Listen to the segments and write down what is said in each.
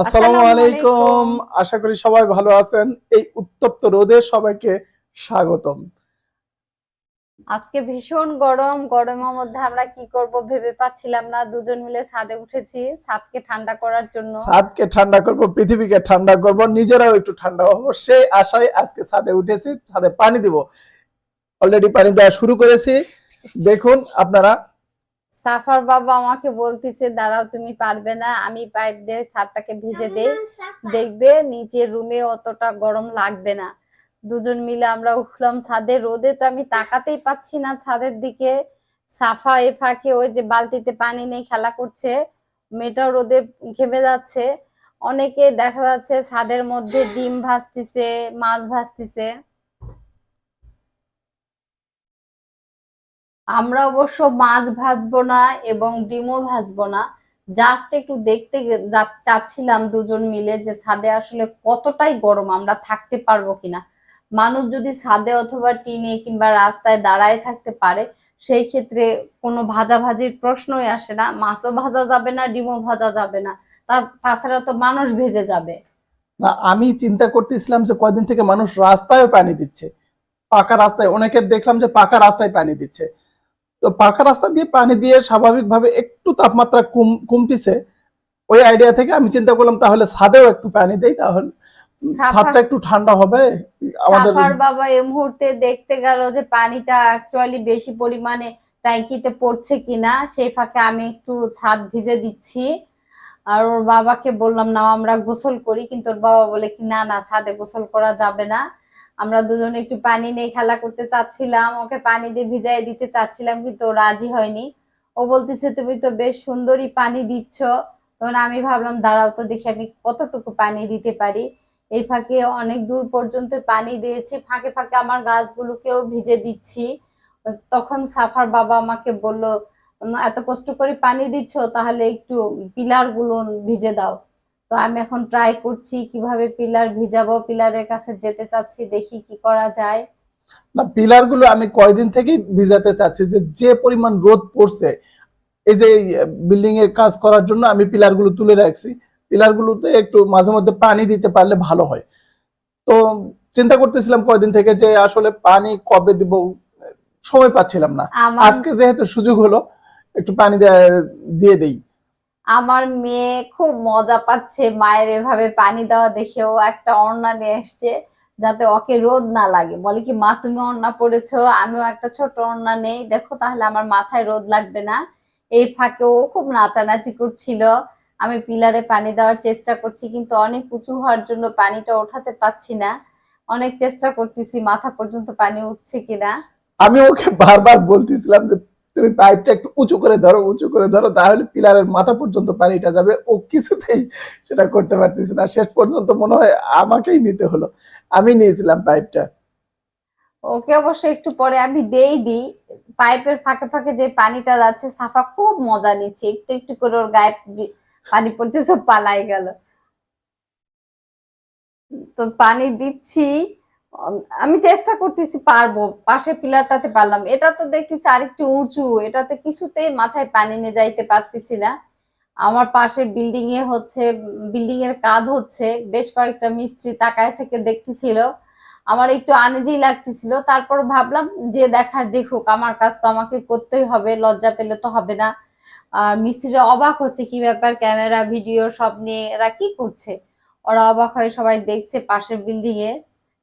আসসালামু আলাইকুম। আশা করি সবাই ভালো আছেন। এই উত্তপ্ত রোদে সবাইকে স্বাগতম। আজকে ভীষণ গরম। গরমের মধ্যে আমরা কি করব ভেবে পাচ্ছিলাম না। দুজন মিলে ছাদে উঠেছি। ছাদকে ঠান্ডা করার জন্য। ছাদকে ঠান্ডা করব পৃথিবীকে ঠান্ডা করব নিজেরাও একটু ঠান্ডা হব। সেই আশায় আজকে ছাদে উঠেছি ছাদে পানি দিব। অলরেডি পানি দেওয়া শুরু করেছি। দেখুন আপনারা সাফার বাবা আমাকে বলতেছে দাঁড়াও তুমি পারবে না আমি পাইপ দিয়ে ছাদটাকে ভিজে দেই। দেখবে নিচের রুমে অতটা গরম লাগবে না। দুজন মিলে আমরা উঠলাম ছাদে। রোদে তো আমি তাকাতেই পাচ্ছি না ছাদের দিকে। সাফা এ ফাঁকে ওই যে বালতিতে পানি নেই খেলা করছে। মেয়েটাও রোদে ঘেমে যাচ্ছে। অনেকে দেখা যাচ্ছে ছাদের মধ্যে ডিম ভাজতিছে মাছ ভাজতিছে। আমরা অবশ্য মাছ ভাজবো না এবং ডিমও ভাজবো না। জাস্ট একটু দেখতে চাচ্ছিলাম দুজন মিলে যে ছাদে আসলে কতটাই গরম, আমরা থাকতে পারব কিনা। মানুষ যদি ছাদে অথবা টিনে কিংবা রাস্তায় দাঁড়ায় থাকতে পারে, সেই ক্ষেত্রে কোনো ভাজাভাজির প্রশ্নই আসে না। মাছও ভাজা যাবে না, ডিমও ভাজা যাবে না। তাছাড়া তো মানুষ ভেজে যাবে। না, আমি চিন্তা করতেছিলাম যে কয়দিন থেকে মানুষ রাস্তায় পানি দিচ্ছে। পাকা রাস্তায়, অনেকের দেখলাম যে পাকা রাস্তায় পানি দিচ্ছে। তো পাকা রাস্তা দিয়ে পানি দিয়ে স্বাভাবিকভাবে একটু তাপমাত্রা কম কমতিছে। ওই আইডিয়া থেকে আমি চিন্তা করলাম তাহলে ছাদেও একটু পানি দেই তাহলে। ছাদটা একটু ঠান্ডা হবে। আমাদের বাবা এই মুহূর্তে দেখতে গেল যে পানিটা অ্যাকচুয়ালি বেশি পরিমাণে ট্যাঙ্কিতে পড়ছে কিনা সেই ফাঁকে আমি একটু ছাদ ভিজে দিচ্ছি। আর ওর বাবাকে বললাম না আমরা গোসল করি। কিন্তু ওর বাবা বলে কি না না ছাদে গোসল করা যাবে না। আমরা দুজনে একটু পানি নিয়ে খেলা করতে চাচ্ছিলাম, ওকে পানি দিয়ে ভিজাই দিতে চাচ্ছিলাম, কিন্তু রাজি হয়নি। ও বলতেছে, তুমি তো বেশ সুন্দরই পানি দিচ্ছ। তখন আমি ভাবলাম, দাঁড়াও তো দেখি আমি কতটুকু পানি দিতে পারি। এই ফাঁকে অনেক দূর পর্যন্ত পানি দিয়েছি। ফাঁকে ফাঁকে আমার গাছগুলোকেও ভিজে দিচ্ছি। তখন সাফার বাবা আমাকে বলল এত কষ্ট করে পানি দিচ্ছ, তাহলে একটু পিলারগুলো ভিজে দাও। তো আমি এখন ট্রাই করছি কীভাবে পিলার ভিজাবো পিলারের কাছে যেতে চাচ্ছি দেখি কি করা যায়। না পিলারগুলো আমি কয়দিন থেকেই ভিজাতে চাচ্ছি যে যে পরিমাণ রোদ পড়ছে এই যে বিল্ডিং এর কাজ করার জন্য আমি পিলারগুলো তুলে রাখছি। পিলার গুলোতে একটু মাঝে মধ্যে পানি দিতে পারলে ভালো হয়। তো চিন্তা করতেছিলাম কয়দিন থেকে যে আসলে পানি কবে দিব সময় পাচ্ছিলাম না। আজকে যেহেতু সুযোগ হলো একটু পানি দিয়ে দেই। আমার মেয়ে খুব মজা পাচ্ছে মায়ের এভাবে পানি দেওয়া দেখেও একটা ওড়না নিয়ে এসছে যাতে ওকে রোদ না লাগে। বলে কি, মা, তুমি ওড়না পরেছো আমিও একটা ছোট ওড়না নেই। দেখো তাহলে আমার মাথায় রোদ লাগবে না। এই ফাঁকে ও খুব নাচানাচি করছিল। আমি পিলারে পানি দেওয়ার চেষ্টা করছি, কিন্তু অনেক উঁচু হওয়ার জন্য পানিটা ওঠাতে পারছি না। অনেক চেষ্টা করতেছি, মাথা পর্যন্ত পানি উঠছে কিনা। আমি ওকে বারবার বলতেছিলাম যে তুমি পাইপটা একটু উঁচু করে ধরো, উঁচু করে ধরো, তাহলে পিলারের মাথা পর্যন্ত পানিটা যাবে। ও কিছুতেই সেটা করতে পারতেছে না। শেষ পর্যন্ত মনে হয় আমাকেই নিতে হলো। আমি নিয়েছিলাম পাইপটা। ওকে অবশ্য একটু পরে আমি দেই দিই পাইপের ফাঁকে ফাঁকে যে পানিটা যাচ্ছে, সাফা খুব মজা নিচ্ছে। একটু একটু করে ওর গায়ে পানি পড়তে সব পালাই গেল। তো পানি দিচ্ছি। আমি চেষ্টা করতেছি পারব পাশে পিলারটাতে পারলাম। এটা তো দেখতেছি আরেকটু উঁচু, এটাতে কিছুতেই মাথায় পানি নিয়ে যাইতে পারতেছি না। আমার পাশের বিল্ডিং এ হচ্ছে বিল্ডিং এর কাজ হচ্ছে, বেশ কয়েকটা মিস্ত্রি তাকায় থেকে দেখতেছিল। আমার একটু আনেজি লাগতেছিল, তারপর ভাবলাম যে দেখার দেখুক, আমার কাজ তো আমাকে করতেই হবে, লজ্জা পেলে তো হবে না। আর মিস্ত্রিরা অবাক হচ্ছে, কি ব্যাপার ক্যামেরা ভিডিও সব নিয়ে এরা কি করছে? ওরা অবাক হয়ে সবাই দেখছে পাশের বিল্ডিং এ।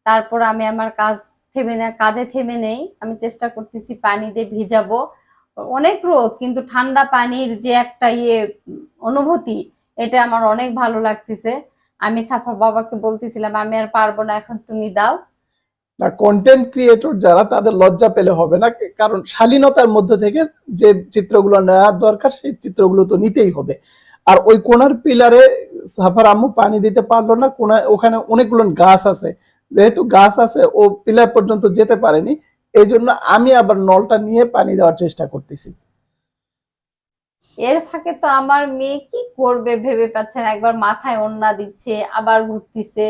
তারপর আমি আমার কাজ থেমে না, কাজে থেমে নেই। আমি চেষ্টা করতেছি পানি দিয়ে ভিজাবো। অনেক রোদ, কিন্তু ঠান্ডা পানির যে একটা ইয়ে অনুভূতি, এটা আমার অনেক ভালো লাগতেছে। আমি সাফার বাবাকে বলতেছিলাম, আমি আর পারব না, এখন তুমি দাও। না কন্টেন্ট ক্রিয়েটর যারা, তাদের লজ্জা পেলে হবে না, কারণ শালীনতার মধ্যে থেকে যে চিত্রগুলো নেওয়ার দরকার, সেই চিত্রগুলো তো নিতেই হবে। আর ওই কোনার পিলারে সাফার আম্মু পানি দিতে পারল না কোনা ওখানে অনেকগুলো গাছ আছে। যেহেতু গাছ আছে, ও পিলার পর্যন্ত যেতে পারেনি এই জন্য আমি আবার নলটা নিয়ে পানি দেওয়ার চেষ্টা করতেছি। এর ফাঁকে তো আমার মেয়ে কি করবে ভেবে পাচ্ছে না, একবার মাথায় ওন্না দিচ্ছে, আবার ঘুরতিছে।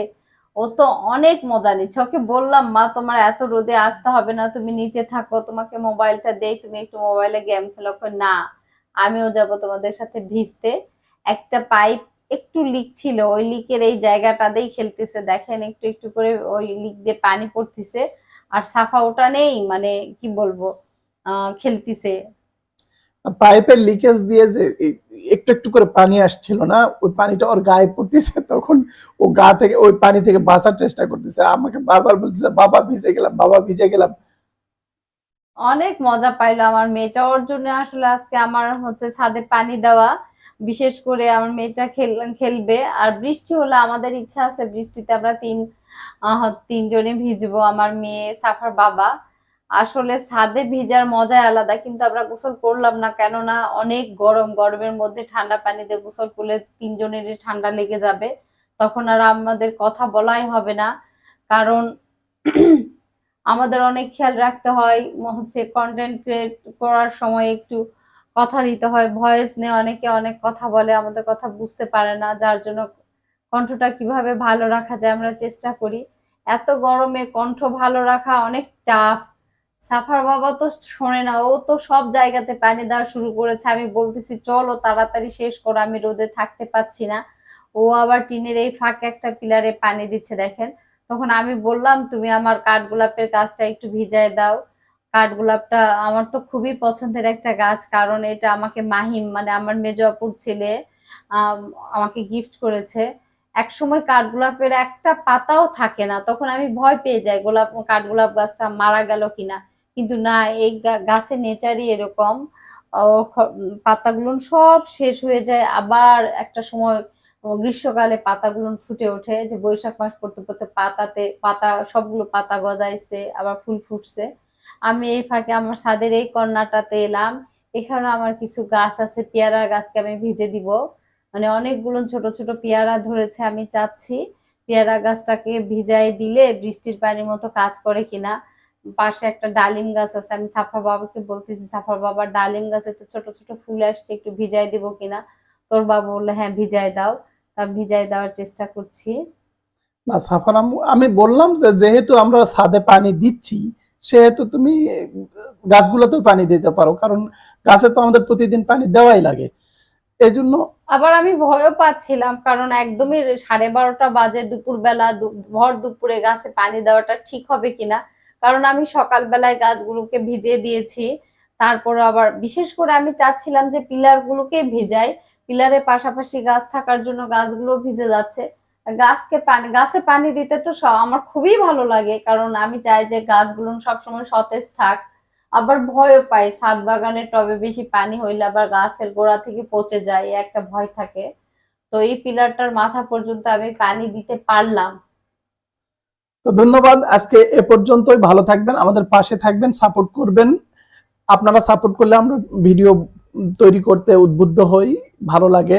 ও তো অনেক মজা নিচ্ছে। ওকে বললাম, মা, তোমার এত রোদে আসতে হবে না, তুমি নিচে থাকো, তোমাকে মোবাইলটা দেই, তুমি একটু মোবাইলে গেম খেলো। না, আমিও যাব তোমাদের সাথে ভিজতে। একটা পাইপ একটু লিক ছিল ওই লিকের এই জায়গাটাতেই খেলতেছে দেখেন একটু একটু করে ওই লিক দিয়ে পানি পড়তেছে। আর সাফা ওটা নেই মানে কি বলব খেলতেছে। পাইপের লিকেজ দিয়ে যে একটু একটু করে পানি আসছিল না ওই পানিটা ওর গায়ে পড়তেছে তখন ও গা থেকে ওই পানি থেকে বাঁচার চেষ্টা করতেছে। আমাকে বারবার বলতেছে বাবা ভিজে গেলাম বাবা ভিজে গেলাম। অনেক মজা পাইলো আমার মেয়েটা ওর জন্য আসলে আজকে আমার হচ্ছে ছাদে পানি দেওয়া। বিশেষ করে আমার মেয়েটা খেল, খেলবে। আর বৃষ্টি হলে আমাদের ইচ্ছা আছে বৃষ্টিতে আমরা তিন তিনজনে ভিজবো। আমার মেয়ে সাফার বাবা। আসলে ছাদে ভিজার মজাই আলাদা, কিন্তু আমরা গোসল করলাম না। কেননা অনেক গরম, গরমের মধ্যে ঠান্ডা পানিতে গোসল করলে তিনজনেরই ঠান্ডা লেগে যাবে। তখন আর আমাদের কথা বলাই হবে না। কারণ আমাদের অনেক খেয়াল রাখতে হয় হচ্ছে কন্টেন্ট ক্রিয়েট করার সময় একটু কথা দিতে হয় ভয়েস নিয়ে অনেকে অনেক কথা বলে, আমাদের কথা বুঝতে পারে না, যার জন্য কণ্ঠটা কীভাবে ভালো রাখা যায় আমরা চেষ্টা করি। এত গরমে কণ্ঠ ভালো রাখা অনেক টাফ সাফার বাবা তো শোনে না, ও তো সব জায়গাতে পানি দেওয়া শুরু করেছে। আমি বলতেছি, চলো তাড়াতাড়ি শেষ করো, আমি রোদে থাকতে পাচ্ছি না। ও আবার টিনের এই ফাঁকে একটা পিলারে পানি দিচ্ছে, দেখেন। তখন আমি বললাম, তুমি আমার কাঠগোলাপের গাছটা একটু ভিজায় দাও। কাঠগোলাপটা আমার তো খুবই পছন্দের একটা গাছ কারণ এটা আমাকে মাহিম মানে আমার মেজ অপুর ছেলে আম, আমাকে গিফট করেছে। এক সময় কাঠগোলাপের একটা পাতাও থাকে না তখন আমি ভয় পেয়ে যাই গোলাপ কাঠগোলাপ গাছটা মারা গেল কিনা। কিন্তু না এই গাছের নেচারই এরকম। পাতাগুলো সব শেষ হয়ে যায়। আবার একটা সময় গ্রীষ্মকালে পাতাগুলো ফুটে ওঠে যে বৈশাখ মাস পড়তে পড়তে পাতাতে পাতা সবগুলো পাতা গজাইছে আবার ফুল ফুটছে। আমি এই ফাঁকে আমার ছাদের এই কর্নারটাতে এলাম। এখানে আমার কিছু গাছ আছে পেয়ারার গাছকে আমি ভিজে দিব। মানে অনেকগুলো ছোট ছোট পেয়ারা ধরেছে, আমি চাচ্ছি পেয়ারা গাছটাকে ভিজাই দিলে বৃষ্টির পানির মতো কাজ করে কিনা। পাশে একটা ডালিম গাছ আছে, আমি সাফার বাবাকে বলতেছি, সাফার বাবা, ডালিম গাছে তো ছোট ছোট ফুল আসছে, একটু ভিজাই দিব কিনা? তোর বাবা বলল হ্যাঁ ভিজাই দাও। তা ভিজাই দেওয়ার চেষ্টা করছি। না, সাফার আমি বললাম যে যেহেতু আমরা ছাদে পানি দিচ্ছি সেহেতু তুমি, গাছগুলোতেও পানি দিতে পারো, কারণ গাছে তো আমাদের প্রতিদিন পানি দেওয়াই লাগে। এই জন্য আবার আমি ভয়ও পাচ্ছিলাম, কারণ একদমই সাড়ে বারোটা বাজে দুপুরবেলা, দু- ভর দুপুরে গাছে পানি দেওয়াটা ঠিক হবে কিনা। কারণ আমি সকালবেলায় গাছগুলোকে ভিজিয়ে দিয়েছি, তারপর আবার বিশেষ করে আমি চাচ্ছিলাম যে পিলার গুলোকে ভিজাই, পিলারের পাশাপাশি গাছ থাকার জন্য গাছগুলো ভিজে যাচ্ছে। গাছকে পানি, গাছে পানি দিতে তো আমার খুবই ভালো লাগে, কারণ আমি চাই যে গাছগুলো সবসময় সতেজ থাক। আবার ভয়ও পাই, ছাদ বাগানের টবে বেশি পানি হইলে আবার গাছের গোড়া থেকে পচে যায় একটা ভয় থাকে। তো এই পিলারটার মাথা পর্যন্ত আমি পানি দিতে পারলাম। তো ধন্যবাদ, আজকে এ পর্যন্তই। ভালো থাকবেন, আমাদের পাশে থাকবেন, সাপোর্ট করবেন। আপনারা সাপোর্ট করলে আমরা ভিডিও তৈরি করতে উদ্বুদ্ধ হই, ভালো লাগে।